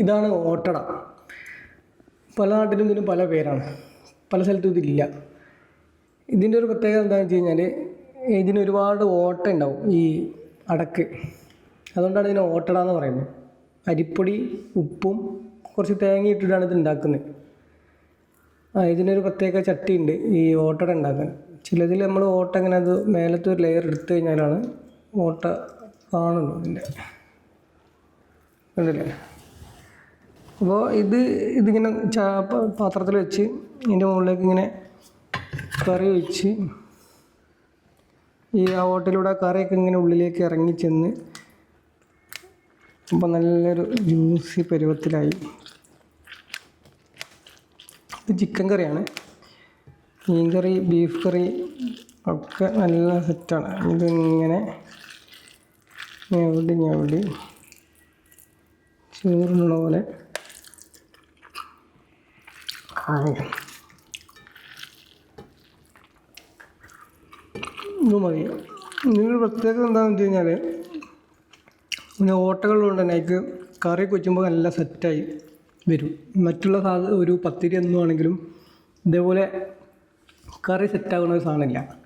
ഇതാണ് ഓട്ടട. പല നാട്ടിലും ഇതിന് പല പേരാണ്. പല സ്ഥലത്തും ഇതില്ല. ഇതിന്റെ ഒരു പ്രത്യേകത എന്താണെന്ന് വെച്ച് കഴിഞ്ഞാൽ ഇതിന് ഒരുപാട് ഓട്ട ഉണ്ടാവും ഈ അടക്ക്. അതുകൊണ്ടാണ് ഇതിന് ഓട്ടട എന്ന് പറയുന്നത്. അരിപ്പൊടി ഉപ്പും കുറച്ച് തേങ്ങ ഇട്ടിട്ടാണ് ഇത് ഉണ്ടാക്കുന്നത്. ആ ഇതിനൊരു പ്രത്യേക ചട്ടി ഉണ്ട് ഈ ഓട്ടട ഉണ്ടാക്കാൻ. ചിലതിൽ നമ്മൾ ഓട്ട ഇങ്ങനെ അത് മേലത്തെ ഒരു ലെയർ എടുത്തു കഴിഞ്ഞാലാണ് ഓട്ട കാണുള്ളൂ ഇതിന്റെ. കണ്ടില്ലേ? അപ്പോൾ ഇത് ഇതിങ്ങനെ പാത്രത്തിൽ വെച്ച് ഇതിന്റെ മുകളിലേക്ക് ഇങ്ങനെ കറി ഒഴിച്ച് ഈ ആ ഓട്ടയിലൂടെ ആ കറിയൊക്കെ ഇങ്ങനെ ഉള്ളിലേക്ക് ഇറങ്ങി ചെന്ന് അപ്പോൾ നല്ലൊരു ജ്യൂസി പരുവത്തിലായി ഇത് ചിക്കൻ കറിയാണ് മീൻ കറി ബീഫ് കറി ഒക്കെ നല്ല സെറ്റാണ് ഇതിങ്ങനെ ഞവടി ഞവടി ചോറുള്ള പോലെ. ഇത് മതി. ഇതിനൊരു പ്രത്യേകത എന്താണെന്ന് വെച്ച് കഴിഞ്ഞാൽ പിന്നെ ഓട്ടകളുണ്ട് അതിക്ക് കറി വെച്ചുമ്പോൾ നല്ല സെറ്റായി വരും. മറ്റുള്ള സാധ ഒരു പത്തിരി എന്നും ആണെങ്കിലും ഇതേപോലെ കറി സെറ്റാകുന്ന ഒരു സാധനമില്ല.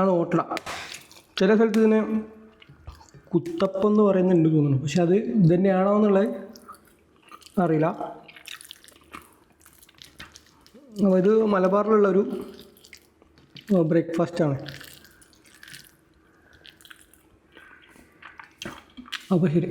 ആണ് ഓട്ടട. ചില സ്ഥലത്ത് ഇതിന് കുത്തപ്പം എന്ന് പറയുന്നുണ്ട് തോന്നുന്നു. പക്ഷെ അത് ഇത് തന്നെയാണോ എന്നുള്ളത് അറിയില്ല. അപ്പോൾ ഇത് മലബാറിലുള്ളൊരു ബ്രേക്ക്ഫാസ്റ്റാണ്. അപ്പോൾ ശരി.